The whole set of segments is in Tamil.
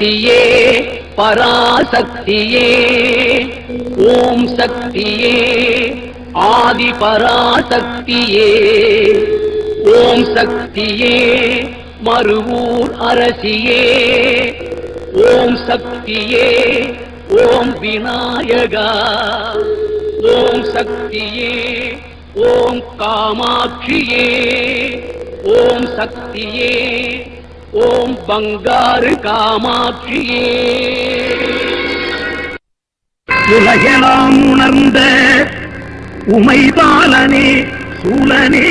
சக்தியே பராசக்தியே ஓம் சக்தியே ஆதி பராசக்தியே ஓம் சக்தியே மறுவூர் அரசியே ஓம் சக்தியே ஓம் விநாயகா ஓம் சக்தியே ஓம் காமாட்சியே ஓம் சக்தியே ஓம் பங்காறு காமாட்சியே. உலகெல்லாம் உணர்ந்த உமைபாலனே சூழனே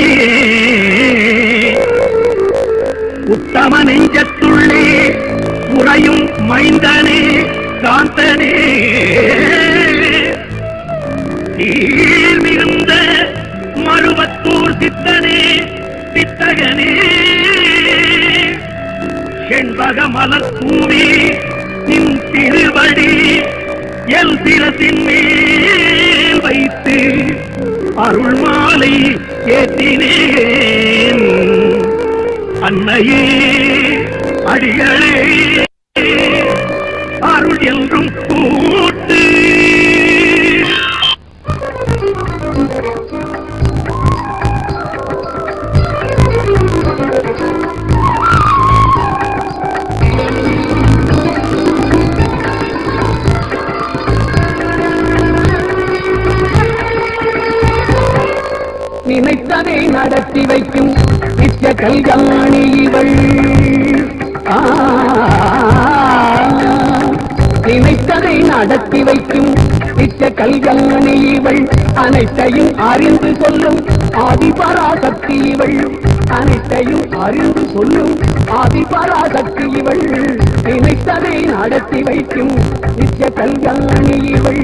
உத்தம நெஞ்சத்துள்ளே உறையும் மைந்தனே காந்தனே. மிகுந்த மழுவத்தூர் சித்தனே சித்தகனே. செண்பக பூமி நின் திருவடி எல் சிரத்தின் மேல் வைத்து அருள் மாலை ஏற்றினேன். அன்னையே அடிகளே கல்காணி இவள். நினைத்ததை நடத்தி வைக்கும் நித்த கல்காணி இவள். அனைத்தையும் அறிந்து சொல்லும் ஆதிபராசக்தி இவள். அனைத்தையும் அறிந்து சொல்லும் ஆதிபராசக்தி இவள். நினைத்ததை நடத்தி வைக்கும் நித்த கல்யாணி இவள்.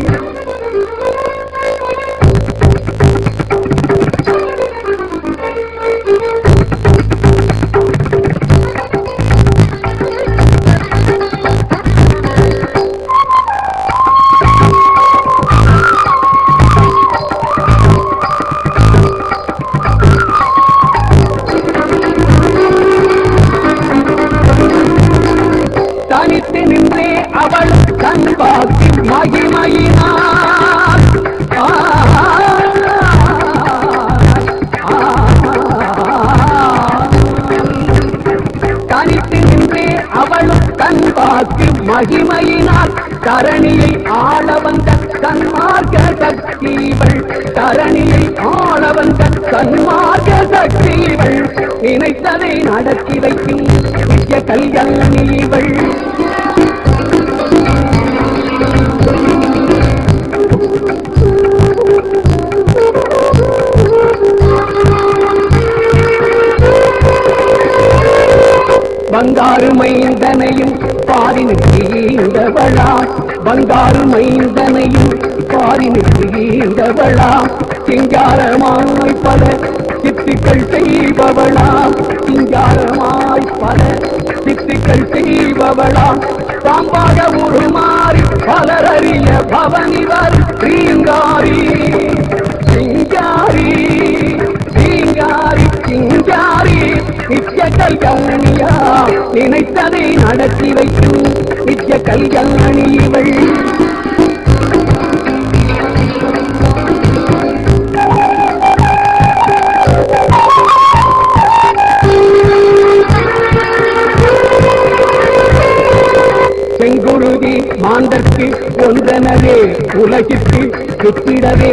தரணியை ஆள வந்த கண்மார்க்க சக்திவள் தரணியை ஆள வந்த கண்மார்க்க சக்திவள் நினைத்ததை நடத்தி வைக்கும் நித்ய கல்யாணி இவள் பங்காரு மைந்தனையும் பாரினுக்கு ஈந்தவளா பங்காரு மைந்தனையும் பாரினுக்கு ஈந்தவளா சிங்காரமாய் பல சித்துக்கள் செய்பவளா சிங்காரமாய் பல சித்துக்கள் செய்பவளா பாம்பாக உருமாறி பலரறிய பவனிவர் ரீங்காரி சிங்காரி நித்ய கல்யாணியா நினைத்ததை நடத்தி வைக்கும் நித்ய கல்யாணி இவள் செங்குருதி மாந்தற்கு ஒன்றனவே உலகிற்கு சுத்திடவே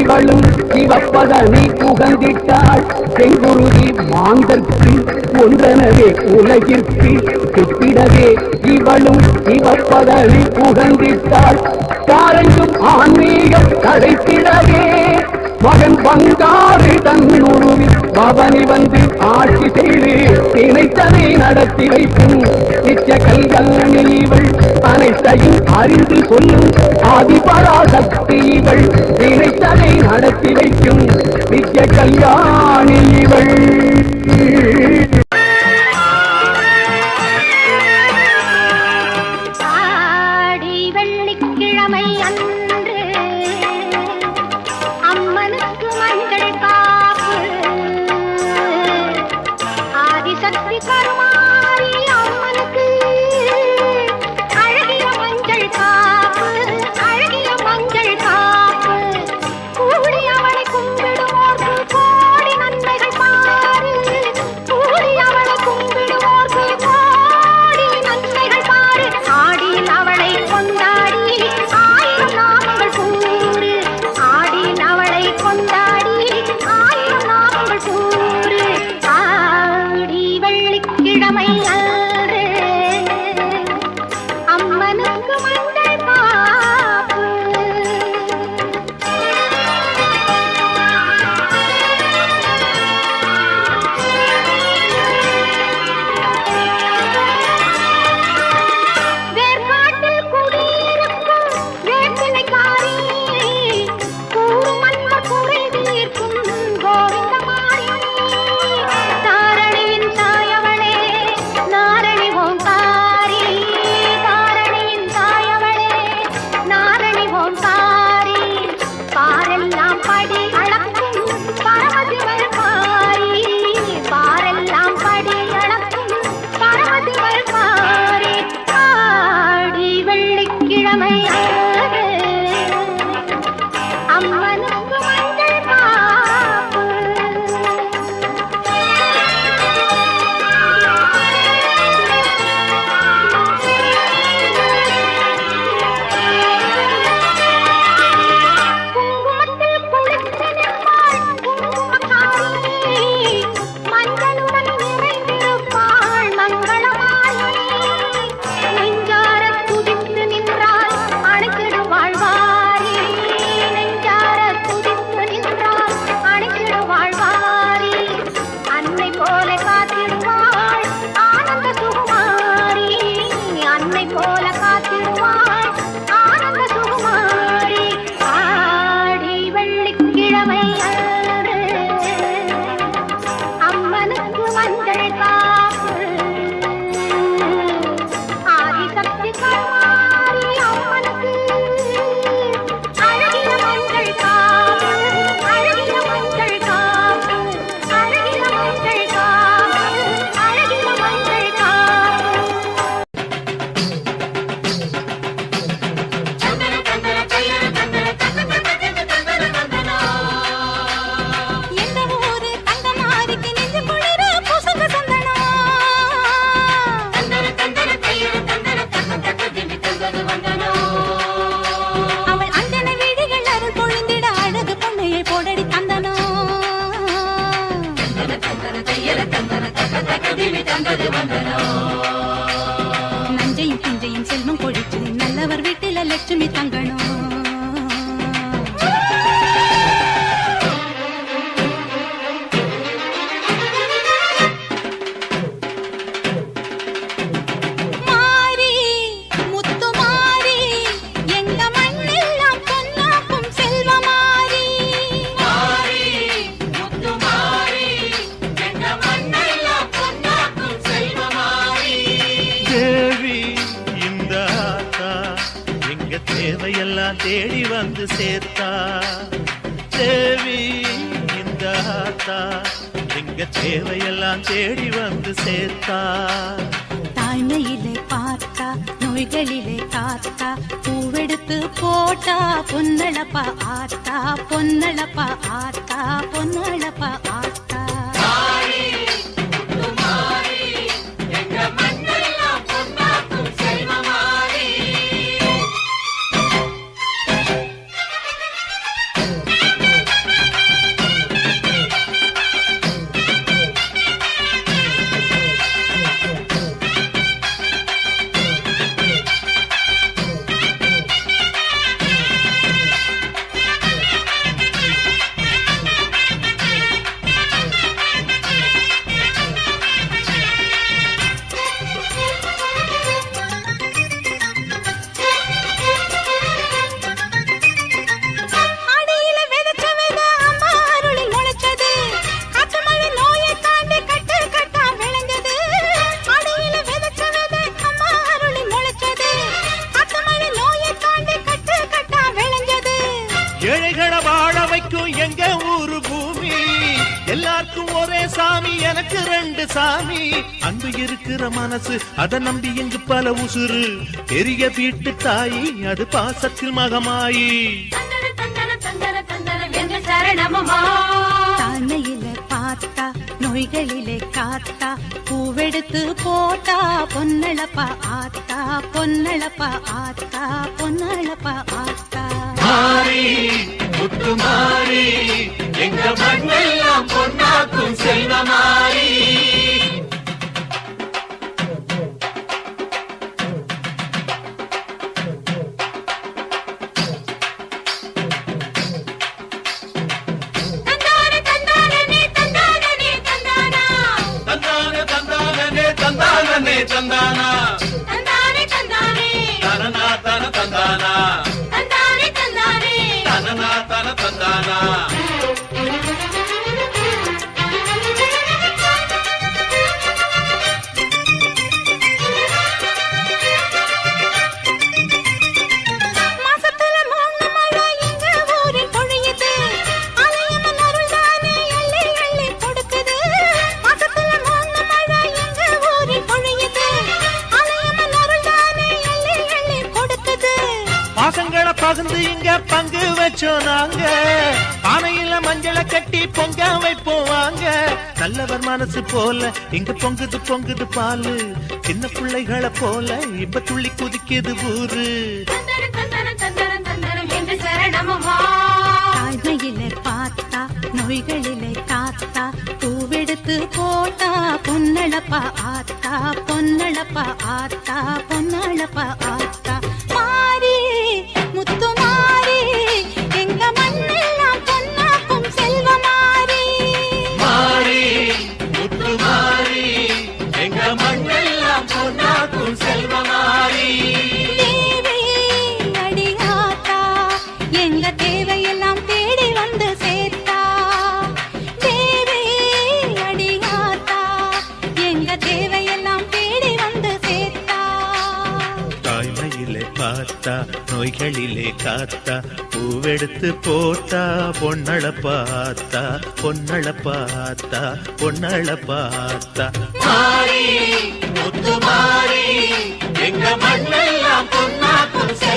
இவளும் சிவப்பதனை புகழ்ந்திட்டாள். செங்குருதி மாந்தற்கு ஒன்றனவே உலகிற்கு கிட்டிடவே இவளும் இவப்பதனை புகந்திட்டாள் பாரங்கும் ஆன்மீகம் கடைத்திடவே மகன் பங்காறு தன்னுருவில் பவனி வந்து ஆட்சி செய்து நினைத்ததை நடத்தி வைக்கும். நிச்ச கல்யாணி இவள் அனைத்தையும் அறிந்து சொல்லும் ஆதிபராசக்தி இவள் நினைத்ததை நடத்தி வைக்கும். நிச்ச கல்யாணி இவள் தந்தது வந்தனோ? நஞ்சையும் பிஞ்சையும் செல்வம் கொழிச்சு நல்லவர் வீட்டில லட்சுமி தங்கணும். ஆத்தா பொன்னழப்பா ஆத்தா பொன்னழப்பா ஆத்தா எனக்கு ரெண்டு சாமி. அன்பு இருக்கிற மனசு அதை நம்பி இங்கு பல உசுறு. பெரிய வீட்டு தாயி அது பாசத்தில் மகமாயி. தன்னையில பார்த்தா நோய்களிலே காத்தா பூவெடுத்து போட்டா பொன்னழப்பா ஆத்தா பொன்னழப்பா ஆத்தா பொன்னழப்பா ஆத்தா. மாறி முத்து மாறி எங்க மண்ணெல்லாம் பொன்னாக்கும் செல்வ மாறி. தந்தானே தந்தானா 야. நல்லவர் மனசு போல இங்க பொங்குது பொங்குது பாலு. சின்ன பிள்ளைகளை போல இப்ப துள்ளி குதிக்குது ஊரு. தாத்தா பூவெடுத்து போட்டா பொன்னள பார்த்தா பொன்னள பார்த்தா பொன்னள பார்த்தா. மாறி முத்து மாறி எங்க மண்ணெல்லாம் பொன்னா புசை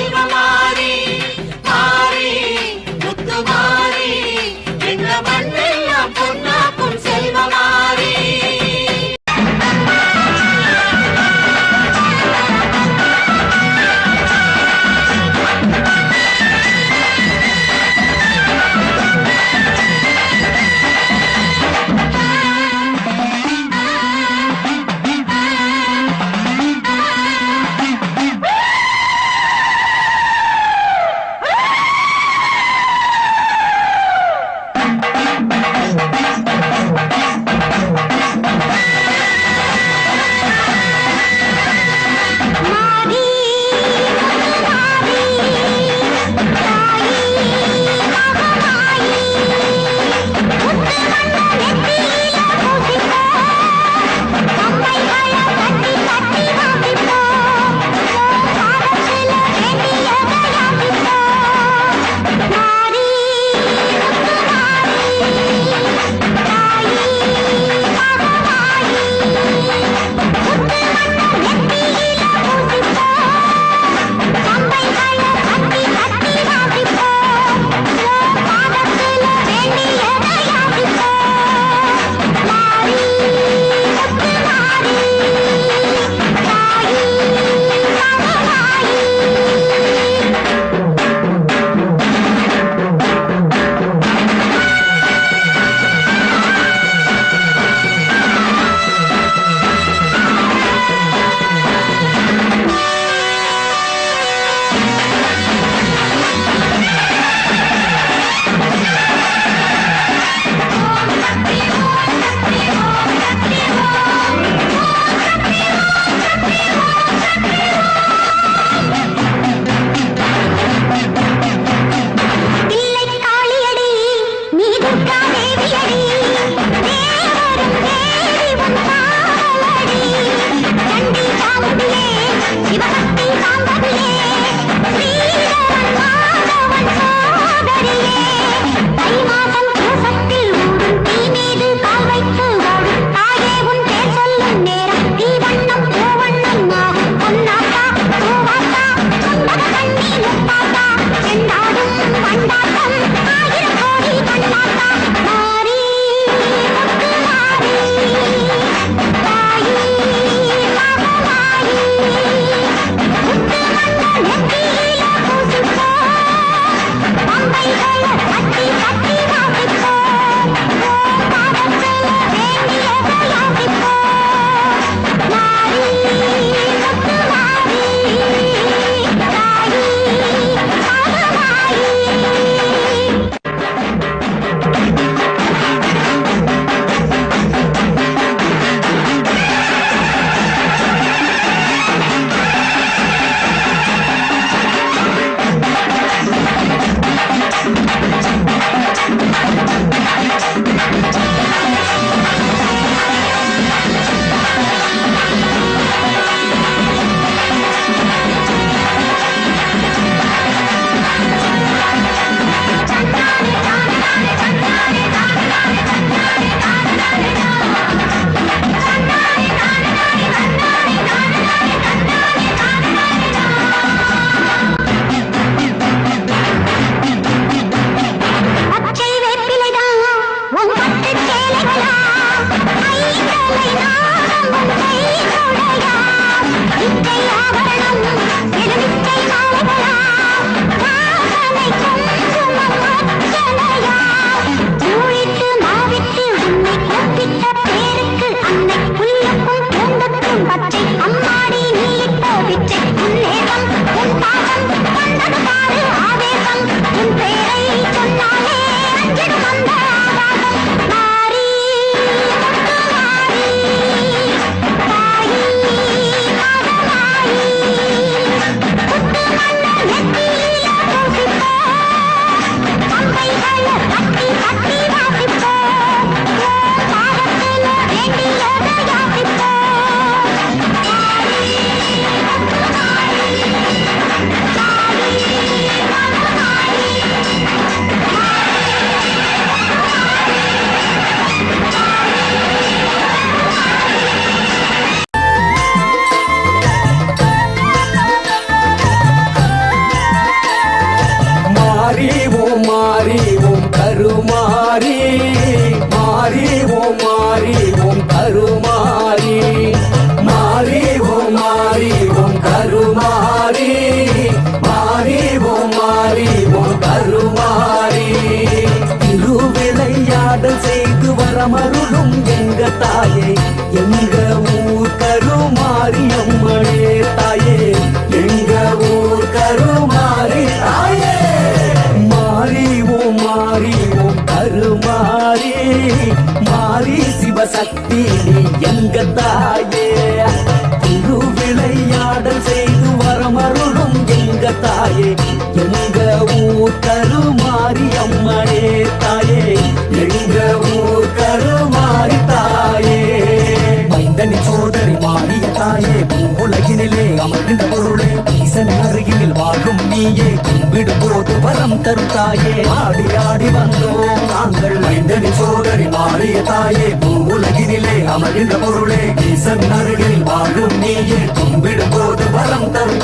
நீயே கும்பிடும் போது வரம் தரும் தாயே. ஆடி ஆடி வந்தோம். நாங்கள் மைந்தனி சோதரி மாறிய தாயே. பூவுலகினிலே அமர்கின்ற பொருளே. ஈசன் அருகில் வாழும் நீயே. கும்பிடும் போது வரம் தரும்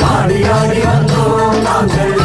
ஆடி ஆடி வந்தோம். நாங்கள்